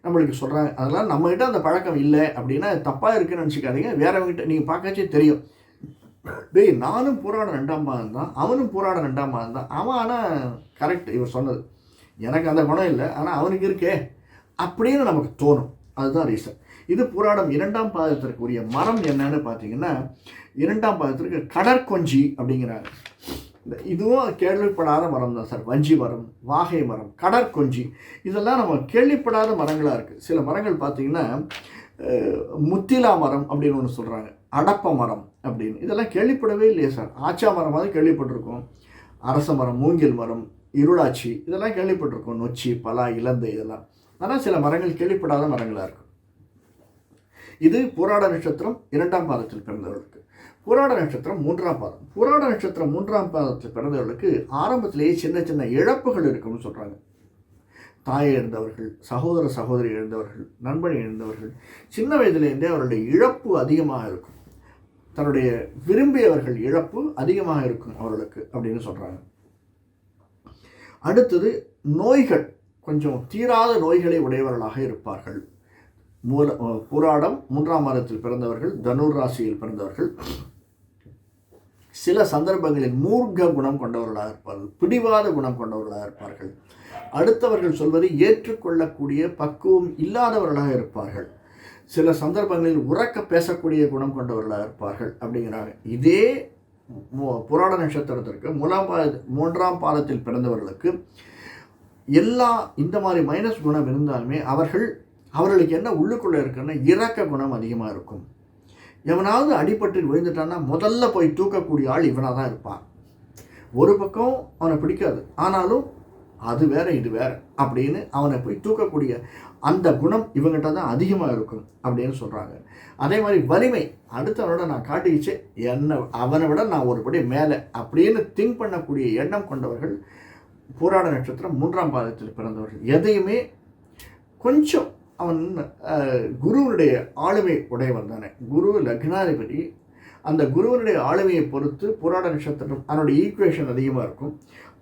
நம்மளுக்கு சொல்கிறாங்க அதெல்லாம் நம்மகிட்ட அந்த பழக்கம் இல்லை அப்படின்னா தப்பாக இருக்குன்னு நினச்சிக்காதீங்க. வேறவங்ககிட்ட நீங்கள் பார்க்கச்சே தெரியும். டேய் நானும் போராடம் ரெண்டாம் பாகம் தான். அவனும் போராடம் ரெண்டாம் பாகம் தான். அவன் ஆனால் கரெக்ட் இவர் சொன்னது. எனக்கு அந்த குணம் இல்லை. ஆனால் அவனுக்கு இருக்கே அப்படின்னு நமக்கு தோணும். அதுதான் ரீசன் இது புராணம் இரண்டாம் பாதத்திற்குரிய மரம் என்னன்னு பார்த்தீங்கன்னா இரண்டாம் பாதத்திற்கு கடற்கொஞ்சி அப்படிங்கிறாங்க. இந்த இதுவும் கேள்விப்படாத மரம் தான் சார் வஞ்சி மரம் வாகை மரம் கடற்கொஞ்சி இதெல்லாம் நம்ம கேள்விப்படாத மரங்களாக இருக்குது சில மரங்கள் பார்த்தீங்கன்னா முத்திலா மரம் அப்படின்னு ஒன்று சொல்கிறாங்க அடப்ப மரம் அப்படின்னு. இதெல்லாம் கேள்விப்படவே இல்லையே சார் ஆச்சா மரமாவது கேள்விப்பட்டிருக்கோம். அரச மரம் மூங்கில் மரம் இருளாச்சி. இதெல்லாம் கேள்விப்பட்டிருக்கோம். நொச்சி பலா இலந்தை இதெல்லாம். ஆனால் சில மரங்கள் கேள்விப்படாத மரங்களாக இருக்கும் இது போராட நட்சத்திரம் இரண்டாம் பாதத்தில் பிறந்தவர்களுக்கு. புராட நட்சத்திரம் மூன்றாம் பாதம். புராட நட்சத்திரம் மூன்றாம் பாதத்தில் பிறந்தவர்களுக்கு ஆரம்பத்திலேயே சின்ன சின்ன இழப்புகள் இருக்கும்னு சொல்கிறாங்க தாயை இழந்தவர்கள் சகோதர சகோதரி இழந்தவர்கள் நண்பனை இழந்தவர்கள் சின்ன வயதிலேருந்தே அவருடைய இழப்பு அதிகமாக இருக்கும். தன்னுடைய விரும்பியவர்கள் இழப்பு அதிகமாக இருக்கும் அவர்களுக்கு அப்படின்னு சொல்கிறாங்க அடுத்தது நோய்கள் கொஞ்சம் தீராத நோய்களை உடையவர்களாக இருப்பார்கள். மூல புராடம் மூன்றாம் மாதத்தில் பிறந்தவர்கள் தனுர் ராசியில் பிறந்தவர்கள் சில சந்தர்ப்பங்களில் மூர்க்க குணம் கொண்டவர்களாக இருப்பார்கள் பிடிவாத குணம் கொண்டவர்களாக இருப்பார்கள். அடுத்தவர்கள் சொல்வதை ஏற்றுக்கொள்ளக்கூடிய பக்குவம் இல்லாதவர்களாக இருப்பார்கள். சில சந்தர்ப்பங்களில் உறக்க பேசக்கூடிய குணம் கொண்டவர்களாக இருப்பார்கள் அப்படிங்கிறாங்க. இதே புராண நட்சத்திரத்திற்கு மூலாம் பாத மூன்றாம் பாதத்தில் பிறந்தவர்களுக்கு எல்லா இந்த மாதிரி மைனஸ் குணம் இருந்தாலுமே அவர்கள் அவர்களுக்கு என்ன உள்ளுக்குள்ளே இருக்குன்னா இறக்க குணம் அதிகமாக இருக்கும். எவனாவது அடிபட்டு விழுந்துட்டான்னா முதல்ல போய் தூக்கக்கூடிய ஆள் இவனாக தான் இருப்பான். ஒரு பக்கம் அவனை பிடிக்காது. ஆனாலும் அது வேற இது வேற அப்படின்னு அவனை போய் தூக்கக்கூடிய அந்த குணம் இவங்ககிட்ட தான் அதிகமாக இருக்கும் அப்படின்னு சொல்கிறாங்க அதே மாதிரி வலிமை அடுத்தவனோட நான் காட்டிக்கிச்சு என்ன அவனை விட நான் ஒருபடி மேலே அப்படின்னு திங்க் பண்ணக்கூடிய எண்ணம் கொண்டவர்கள் போராட நட்சத்திரம் மூன்றாம் பாதத்தில் பிறந்தவர்கள். எதையுமே கொஞ்சம் அவன் குருவனுடைய ஆளுமை உடையவன் தானே. குரு லக்னாதிபதி. அந்த குருவனுடைய ஆளுமையை பொறுத்து போராட நட்சத்திரம் அதனுடைய ஈக்குவேஷன் அதிகமாக இருக்கும்.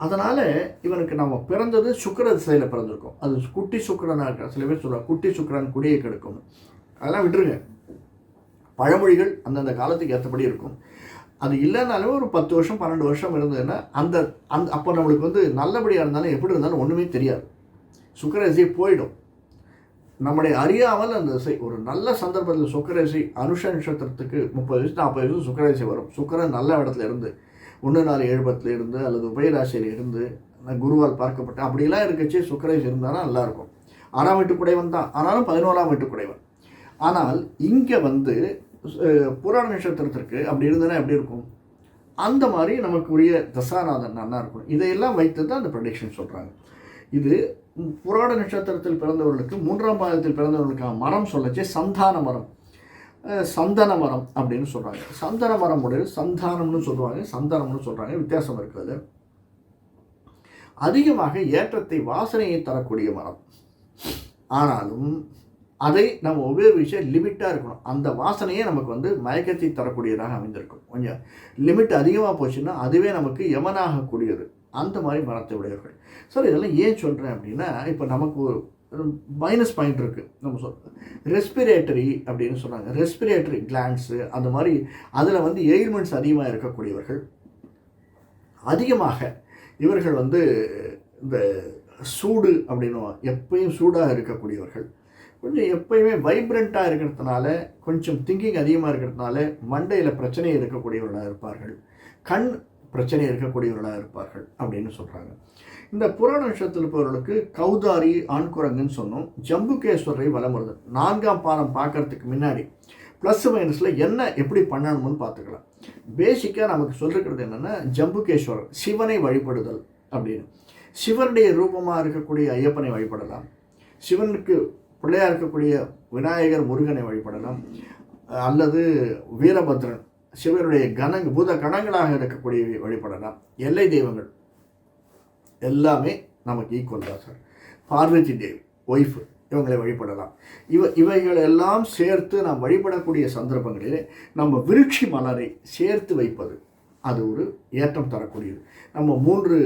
அதனால் இவனுக்கு நம்ம பிறந்தது சுக்கர திசையில் பிறந்திருக்கோம். அது குட்டி சுக்கரனாக இருக்க சில பேர் சொல்லுவாங்க குட்டி சுக்கரன் குடியை கெடுக்கும். அதெல்லாம் விட்டுருங்க. பழமொழிகள் அந்தந்த காலத்துக்கு ஏற்றபடி இருக்கும். அது இல்லைனாலும் ஒரு பத்து வருஷம் பன்னெண்டு வருஷம் இருந்ததுன்னா அந்த அந்த அப்போ நம்மளுக்கு வந்து நல்லபடியாக இருந்தாலும் எப்படி இருந்தாலும் ஒன்றுமே தெரியாது. சுக்கரசி போயிடும். நம்முடைய அறியாமல் அந்த திசை ஒரு நல்ல சந்தர்ப்பத்தில் சுக்கரசி அனுஷ நட்சத்திரத்துக்கு முப்பது வயசு நாற்பது வயசு சுக்கரசி வரும். சுக்கரன் நல்ல இடத்துல இருந்து ஒன்று நாலு எழுபத்தில் இருந்து அல்லது உபயராசியில் இருந்து குருவால் பார்க்கப்பட்ட அப்படிலாம் இருக்கச்சு சுக்கரசி இருந்தாலும் நல்லாயிருக்கும். ஆறாம் வீட்டு குடைவன் தான். ஆனாலும் பதினோராம் வீட்டு குடைவன். ஆனால் இங்கே வந்து புராண நட்சத்திரத்திற்கு அப்படி இருந்ததுன்னா எப்படி இருக்கும்? அந்த மாதிரி நமக்கு உரிய தசாநாதன் நல்லா இருக்கும் இதையெல்லாம் வைத்து தான் அந்த ப்ரடிக்ஷன் சொல்கிறாங்க இது புராட நட்சத்திரத்தில் பிறந்தவர்களுக்கு மூன்றாம் பாதத்தில் பிறந்தவர்களுக்கான மரம் சொல்லச்சே சந்தான மரம். சந்தன மரம் அப்படின்னு சொல்கிறாங்க சந்தன மரம் உடைய சந்தானம்னு சொல்லுவாங்க சந்தனம்னு சொல்கிறாங்க வித்தியாசம் இருக்கிறது அதிகமாக ஏற்றத்தை வாசனையை தரக்கூடிய மரம். ஆனாலும் அதை நம்ம உபயோகிச்ச லிமிட்டாக இருக்கணும். அந்த வாசனையே நமக்கு வந்து மயக்கத்தை தரக்கூடியதாக அமைந்திருக்கும். கொஞ்சம் லிமிட் அதிகமாக போச்சுன்னா அதுவே நமக்கு யமனாகக்கூடியது. அந்த மாதிரி மரத்தை உடையவர்கள். சார் இதெல்லாம் ஏன் சொல்கிறேன் அப்படின்னா இப்போ நமக்கு ஒரு மைனஸ் பாயிண்ட் இருக்குது நம்ம சொல் ரெஸ்பிரேட்டரி அப்படின்னு சொன்னாங்க. ரெஸ்பிரேட்டரி கிளான்ஸு அந்த மாதிரி அதில் வந்து எயில்மெண்ட்ஸ் அதிகமாக இருக்கக்கூடியவர்கள் அதிகமாக இவர்கள் வந்து இந்த சூடு அப்படின்னு எப்பயும் சூடாக இருக்கக்கூடியவர்கள். கொஞ்சம் எப்பயுமே வைப்ரண்ட்டாக இருக்கிறதுனால கொஞ்சம் திங்கிங் அதிகமாக இருக்கிறதுனால மண்டையில் பிரச்சனை இருக்கக்கூடியவர்களாக இருப்பார்கள். கண் பிரச்சனை இருக்கக்கூடியவர்களாக இருப்பார்கள் அப்படின்னு சொல்கிறாங்க இந்த புராண நட்சத்திரத்தில் இருப்பவர்களுக்கு கௌதாரி ஆண்குரங்குன்னு சொன்னோம். ஜம்புகேஸ்வரரை வலம் வருது நான்காம் பாதம் பார்க்கறதுக்கு முன்னாடி ப்ளஸ் மைனஸில் என்ன எப்படி பண்ணணும்னு பார்த்துக்கலாம். பேசிக்காக நமக்கு சொல்லிருக்கிறது என்னென்னா ஜம்புகேஸ்வரர் சிவனை வழிபடுதல் அப்படின்னு. சிவனுடைய ரூபமாக இருக்கக்கூடிய ஐயப்பனை வழிபடலாம். சிவனுக்கு பிள்ளையாக இருக்கக்கூடிய விநாயகர் முருகனை வழிபடலாம். அல்லது வீரபத்ரன் சிவனுடைய கணங் பூத கணங்களாக இருக்கக்கூடிய வழிபடலாம். எல்லை தெய்வங்கள். எல்லாமே நமக்கு ஈக்குவல் தான் சார் பார்வதி தேவி ஒய்ஃபு இவங்களை வழிபடலாம். இவ இவைகள் எல்லாம் சேர்த்து நாம் வழிபடக்கூடிய சந்தர்ப்பங்களிலே நம்ம விருட்சி மலரை சேர்த்து வைப்பது அது ஒரு ஏற்றம் தரக்கூடியது. நம்ம மூன்று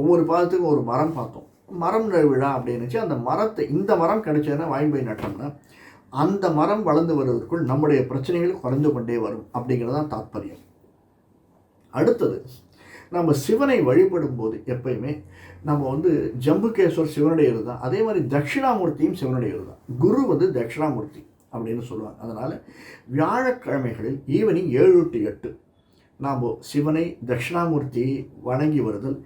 ஒவ்வொரு பாதத்துக்கும் ஒரு மரம் பார்த்தோம். மரம் விழா அப்படின்னுச்சு அந்த மரத்தை இந்த மரம் கிடைச்சதுன்னா வாங்கி போய் நட்டோம்னா அந்த மரம் வளர்ந்து வருவதற்குள் நம்முடைய பிரச்சனைகள் குறைந்து கொண்டே வரும் அப்படிங்கிறது தான் தாத்பரியம். அடுத்தது நம்ம சிவனை வழிபடும் போது எப்பயுமே நம்ம வந்து ஜம்புகேஸ்வர் சிவனுடையது தான் அதே மாதிரி தட்சிணாமூர்த்தியும் சிவனுடையது தான் குரு வந்து தட்சிணாமூர்த்தி அப்படின்னு சொல்லுவாங்க. அதனால் வியாழக்கிழமைகளில் ஈவினிங் ஏழு டு எட்டு நாம் சிவனை தட்சிணாமூர்த்தி வணங்கி வருதல்.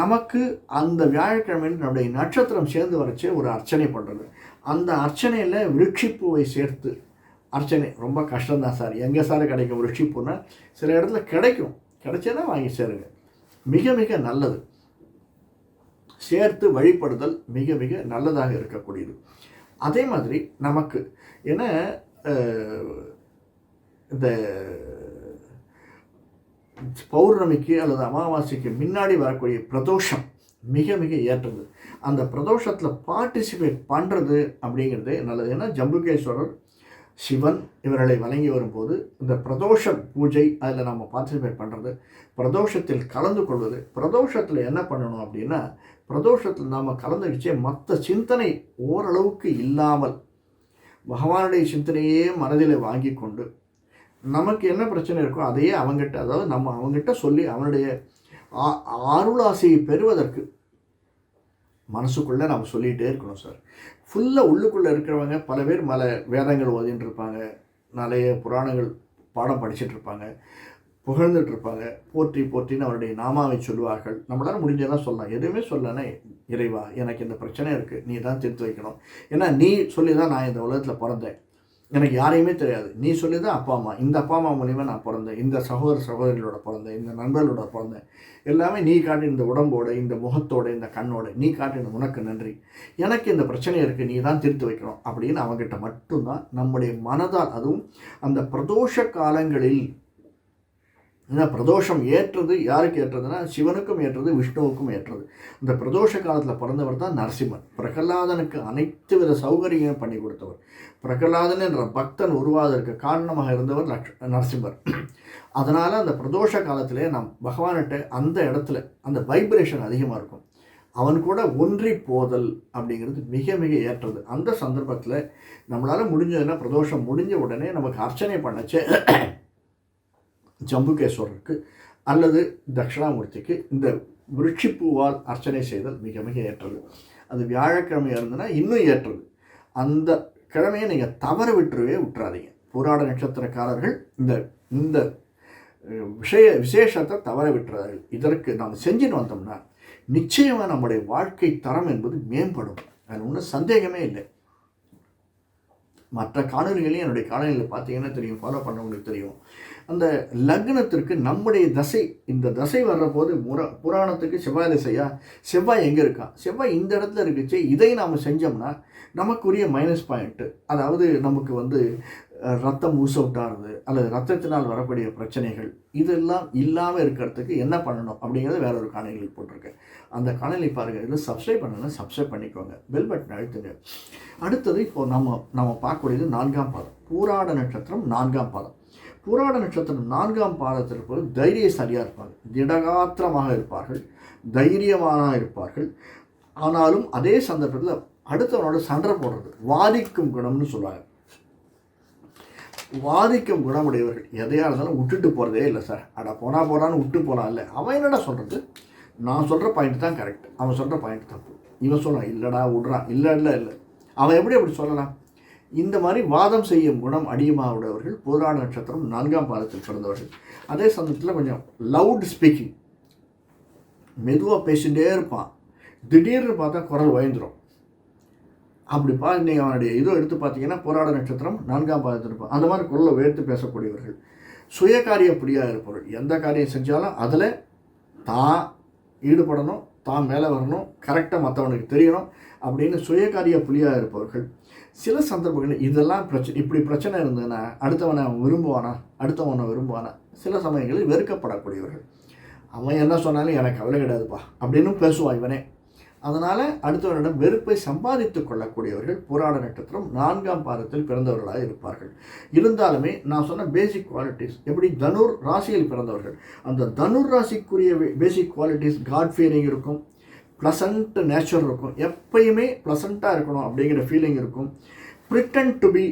நமக்கு அந்த வியாழக்கிழமையில் நம்முடைய நட்சத்திரம் சேர்ந்து வரச்சே ஒரு அர்ச்சனை பண்ணுறது அந்த அர்ச்சனையில் விருட்சிப்பூவை சேர்த்து அர்ச்சனை ரொம்ப கஷ்டம்தான் சார். எங்கே சார் கிடைக்கும் விருட்சிப்பூன்னா சில இடத்துல கிடைக்கும். கிடைச்சேன்னா வாங்கி சேருங்க. மிக மிக நல்லது. சேர்த்து வழிபடுதல் மிக மிக நல்லதாக இருக்கக்கூடியது. அதே மாதிரி நமக்கு ஏன்னா இந்த பௌர்ணமிக்கு அல்லது அமாவாசைக்கு முன்னாடி வரக்கூடிய பிரதோஷம் மிக மிக ஏற்றது. அந்த பிரதோஷத்தில் பார்ட்டிசிபேட் பண்ணுறது அப்படிங்கிறது நல்லது. ஏன்னா ஜம்புகேஸ்வரர் சிவன் இவர்களை வழங்கி வரும்போது இந்த பிரதோஷ பூஜை அதில் நம்ம பார்ட்டிசிபேட் பண்ணுறது பிரதோஷத்தில் கலந்து கொள்வது பிரதோஷத்தில் என்ன பண்ணணும் அப்படின்னா பிரதோஷத்தில் நாம் கலந்துக்கிச்சே மற்ற சிந்தனை ஓரளவுக்கு இல்லாமல் பகவானுடைய சிந்தனையே மனதில் வாங்கி கொண்டு நமக்கு என்ன பிரச்சனை இருக்கோ அதையே அவங்ககிட்ட அதாவது நம்ம அவங்ககிட்ட சொல்லி அவனுடைய ஆருளாசையை பெறுவதற்கு மனசுக்குள்ளே நம்ம சொல்லிகிட்டே இருக்கணும் சார். ஃபுல்லாக உள்ளுக்குள்ளே இருக்கிறவங்க பல பேர் மலை வேதங்கள் ஓதின்னு இருப்பாங்க நிறைய புராணங்கள் பாடம் படிச்சுட்டு இருப்பாங்க புகழ்ந்துட்டு இருப்பாங்க போற்றி போற்றின்னு அவருடைய நாமாவை சொல்லுவார்கள். நம்மளால் முடிஞ்சதெல்லாம் சொல்லலாம். எதுவுமே சொல்லனே இறைவா எனக்கு இந்த பிரச்சனை இருக்குது நீ தான் தீர்த்து வைக்கணும். ஏன்னா நீ சொல்லி தான் நான் இந்த உலகத்தில் பிறந்தேன். எனக்கு யாரையுமே தெரியாது. நீ சொல்லி தான் அப்பா அம்மா. இந்த அப்பா அம்மா மூலிமா நான் பிறந்தேன். இந்த சகோதர சகோதரிகளோட பிறந்தேன். இந்த நண்பர்களோட பிறந்தேன். எல்லாமே நீ காட்டி இந்த உடம்போட இந்த முகத்தோட இந்த கண்ணோட நீ காட்டின உனக்கு நன்றி. எனக்கு இந்த பிரச்சனை இருக்குது நீ தான் தீர்த்து வைக்கணும் அப்படின்னு அவங்ககிட்ட மட்டும்தான் நம்முடைய மனதால் அதுவும் அந்த பிரதோஷ காலங்களில் ஏன்னா பிரதோஷம் ஏற்றது யாருக்கு ஏற்றதுன்னா சிவனுக்கும் ஏற்றது விஷ்ணுவுக்கும் ஏற்றது. இந்த பிரதோஷ காலத்தில் பிறந்தவர் தான் நரசிம்மன். பிரகலாதனுக்கு அனைத்து வித சௌகரியங்களும் பண்ணி கொடுத்தவர். பிரகலாதன் என்ற பக்தன் உருவாவதற்கு காரணமாக இருந்தவர் லக்ஷ் நரசிம்மர். அதனால் அந்த பிரதோஷ காலத்திலே நம் பகவான்கிட்ட அந்த இடத்துல அந்த வைப்ரேஷன் அதிகமாக இருக்கும். அவன் கூட ஒன்றி போதல் அப்படிங்கிறது மிக மிக ஏற்றது. அந்த சந்தர்ப்பத்தில் நம்மளால் முடிஞ்சதுன்னா பிரதோஷம் முடிஞ்ச உடனே நமக்கு அர்ச்சனை பண்ணச்சு. ஜம்புகேஸ்வரருக்கு அல்லது தட்சிணாமூர்த்திக்கு இந்த விருட்சிப்பூவால் அர்ச்சனை செய்தல் மிக மிக ஏற்றது. அது வியாழக்கிழமை இருந்ததுன்னா இன்னும் ஏற்றது. அந்த கிழமையை நீங்கள் தவற விட்டுருவே விட்டுறாதீங்க. போராட நட்சத்திரக்காரர்கள் இந்த இந்த விஷய விசேஷத்தை தவற விட்டுறார்கள். இதற்கு நாம் செஞ்சுன்னு வந்தோம்னா நிச்சயமாக நம்முடைய வாழ்க்கை தரம் என்பது மேம்படும். அது ஒன்றும் சந்தேகமே இல்லை. மற்ற காணொலிகளையும் என்னுடைய காணொலியில் பார்த்தீங்கன்னா தெரியும் ஃபாலோ பண்ணவங்களுக்கு தெரியும். அந்த லக்னத்திற்கு நம்முடைய தசை இந்த தசை வர்ற போது முற புராணத்துக்கு செவ்வாய் திசையா செவ்வாய் எங்கே இருக்கா? செவ்வாய் இந்த இடத்துல இருக்குச்சு இதை நாம் செஞ்சோம்னா நமக்குரிய மைனஸ் பாயிண்ட்டு அதாவது நமக்கு வந்து ரத்தம் ஊஸ் அவுட் ஆகுது அல்லது ரத்தத்தினால் வரக்கூடிய பிரச்சனைகள் இதெல்லாம் இல்லாமல் இருக்கிறதுக்கு என்ன பண்ணணும் அப்படிங்கிறத வேற ஒரு காணொலி போட்டிருக்கேன். அந்த காணொலி பாருங்கள் இதில் சப்ஸ்கிரைப் பண்ணணும் சப்ஸ்கிரைப் பண்ணிக்கோங்க. பெல் பட்டன் அழுத்துங்க. அடுத்தது இப்போ நம்ம நம்ம பார்க்கக்கூடியது நான்காம் பாதம். பூராட நட்சத்திரம் நான்காம் பாதம். புராண நட்சத்திரம் நான்காம் பாதத்தில் இருப்பது தைரியசாலியாக இருப்பாங்க திடகாத்திரமாக இருப்பார்கள். தைரியமான இருப்பார்கள். ஆனாலும் அதே சந்தர்ப்பத்தில் அடுத்தவனோட சண்டை போடுறது. வாதிக்கும் குணம்னு சொல்லுவாங்க வாதிக்கும் குணமுடையவர்கள் எதையாக இருந்தாலும் விட்டுட்டு போகிறதே இல்லை சார். அட போனால் போகிறான்னு விட்டு போகலாம் இல்லை. அவன் என்னடா சொல்கிறது நான் சொல்கிற பாயிண்ட் தான் கரெக்ட் அவன் சொல்கிற பாயிண்ட் தப்பு. இவன் சொல்கிறான் இல்லைடா விட்றான் இல்லை இல்லை இல்லை. அவன் எப்படி அப்படி சொல்லலாம்? இந்த மாதிரி வாதம் செய்யும் குணம் அடியமாவுடையவர்கள் போராட நட்சத்திரம் நான்காம் பாதத்தில் பிறந்தவர்கள். அதே சமயத்தில் கொஞ்சம் லவுட் ஸ்பீக்கிங் மெதுவாக பேசிகிட்டே இருப்பான். திடீர்னு பார்த்தா குரல் வயந்துடும் அப்படி பா அவனுடைய இதோ எடுத்து பார்த்தீங்கன்னா போராட நட்சத்திரம் நான்காம் பாதத்தில் இருப்பான் அந்த மாதிரி குரலை உயர்த்து பேசக்கூடியவர்கள். சுயகாரிய புரியாக இருப்பவர்கள். எந்த காரியம் செஞ்சாலும் அதில் தான் ஈடுபடணும் தான் மேலே வரணும் கரெக்டாக மற்றவனுக்கு தெரியணும் அப்படின்னு சுயகாரிய புலியாக இருப்பவர்கள். சில சந்தர்ப்பங்கள் இதெல்லாம் பிரச்சனை இப்படி பிரச்சனை இருந்ததுன்னா அடுத்தவனை அவன் விரும்புவானா? அடுத்தவனை விரும்புவானா? சில சமயங்களில் வெறுக்கப்படக்கூடியவர்கள். அவன் என்ன சொன்னாலும் எனக்கு கவலை கிடையாதுப்பா அப்படின்னு பேசுவான் இவனே. அதனால் அடுத்தவரிடம் வெறுப்பை சம்பாதித்து கொள்ளக்கூடியவர்கள் புராண நட்சத்திரம் நான்காம் பாதத்தில் பிறந்தவர்களாக இருப்பார்கள். இருந்தாலுமே நான் சொன்ன பேசிக் குவாலிட்டிஸ் எப்படி தனுர் ராசியில் பிறந்தவர்கள் அந்த தனுர் ராசிக்குரிய பேசிக் குவாலிட்டிஸ் காட் ஃபீலிங் இருக்கும். ப்ளசண்ட் நேச்சர் இருக்கும். எப்பயுமே ப்ளசண்ட்டாக இருக்கணும் அப்படிங்கிற ஃபீலிங் இருக்கும். ப்ரிட்டன் டு பி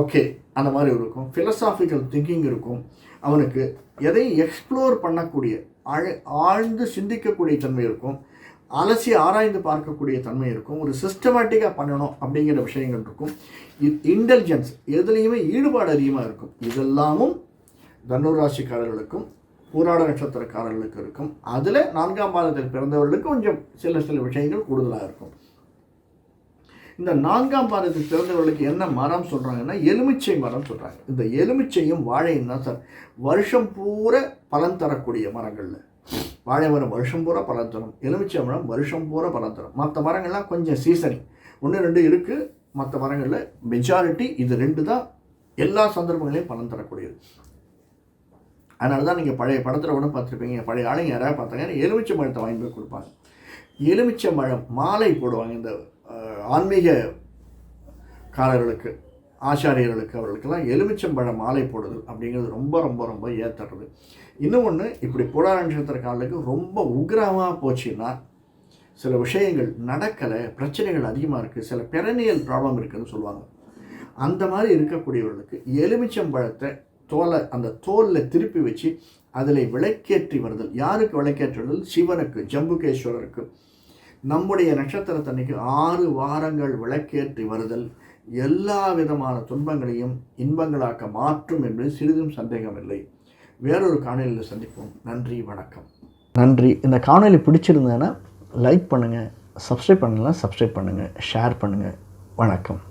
ஓகே அந்த மாதிரி இருக்கும். ஃபிலசாஃபிக்கல் திங்கிங் இருக்கும். அவனுக்கு எதையும் எக்ஸ்ப்ளோர் பண்ணக்கூடிய ஆழ ஆழ்ந்து சிந்திக்கக்கூடிய தன்மை இருக்கும். அலசி ஆராய்ந்து பார்க்கக்கூடிய தன்மை இருக்கும். ஒரு சிஸ்டமேட்டிக்காக பண்ணணும் அப்படிங்கிற விஷயங்கள் இருக்கும். இன்டெலிஜென்ஸ் எதுலேயுமே ஈடுபாடு அதிகமாக இருக்கும். இதெல்லாமும் தனுராசிக்காரர்களுக்கும் பூராட நட்சத்திரக்காரர்களுக்கு இருக்கும். அதில் நான்காம் பாதத்தில் பிறந்தவர்களுக்கு கொஞ்சம் சில சில விஷயங்கள் கூடுதலாக இருக்கும். இந்த நான்காம் பாதத்தில் பிறந்தவர்களுக்கு என்ன மரம் சொல்கிறாங்கன்னா எலுமிச்சை மரம் சொல்கிறாங்க இந்த எலுமிச்சையும் வாழையும் தான் சார். வருஷம் பூரா பலன் தரக்கூடிய மரங்களில். வாழை மரம் வருஷம் பூரா பலன் தரும். எலுமிச்சை மரம் வருஷம் பூரா பலன் தரும். மற்ற மரங்கள்லாம் கொஞ்சம் சீசனிங் ஒன்று ரெண்டு இருக்குது மற்ற மரங்களில் மெஜாரிட்டி இது ரெண்டு தான். எல்லா சந்தர்ப்பங்களையும் பலன் தரக்கூடியது. அதனால தான் நீங்கள் பழைய படத்தில் கூட பார்த்துருப்பீங்க. பழைய ஆளுங்க யாராவது பார்த்தாங்க எலுமிச்சை மழத்தை வாங்கி போய் கொடுப்பாங்க. எலுமிச்சை மரம் மாலை போடுவாங்க இந்த ஆன்மீக காரர்களுக்கு ஆச்சாரியர்களுக்கு அவர்களுக்கெல்லாம் எலுமிச்சம்பழம் மாலை போடுதல் அப்படிங்கிறது ரொம்ப ரொம்ப ரொம்ப ஏற்றுறது இன்னும் ஒன்று இப்படி புலா நட்சத்திர காலுக்கு ரொம்ப உக்ரமாக போச்சுன்னா சில விஷயங்கள் நடக்கலை பிரச்சனைகள் அதிகமாக இருக்குது சில பெரனியல் ப்ராப்ளம் இருக்குதுன்னு சொல்லுவாங்க. அந்த மாதிரி இருக்கக்கூடியவர்களுக்கு எலுமிச்சம்பழத்தை தோலை அந்த தோலில் திருப்பி வச்சு அதில் விளக்கேற்றி வருதல். யாருக்கு விளக்கேற்றுதல் சிவனுக்கு ஜம்புகேஸ்வரருக்கு. நம்முடைய நட்சத்திரத்தன்னைக்கு ஆறு வாரங்கள் விளக்கேற்றி வருதல். எல்லா விதமான துன்பங்களையும் இன்பங்களாக்க மாற்றும் என்பது சிறிதும் சந்தேகமில்லை. வேறொரு காணொலியில் சந்திப்போம். நன்றி வணக்கம். நன்றி. இந்த காணொலி பிடிச்சிருந்தேன்னா லைக் பண்ணுங்கள் சப்ஸ்கிரைப் பண்ணலாம் சப்ஸ்கிரைப் பண்ணுங்கள் ஷேர் பண்ணுங்கள் வணக்கம்.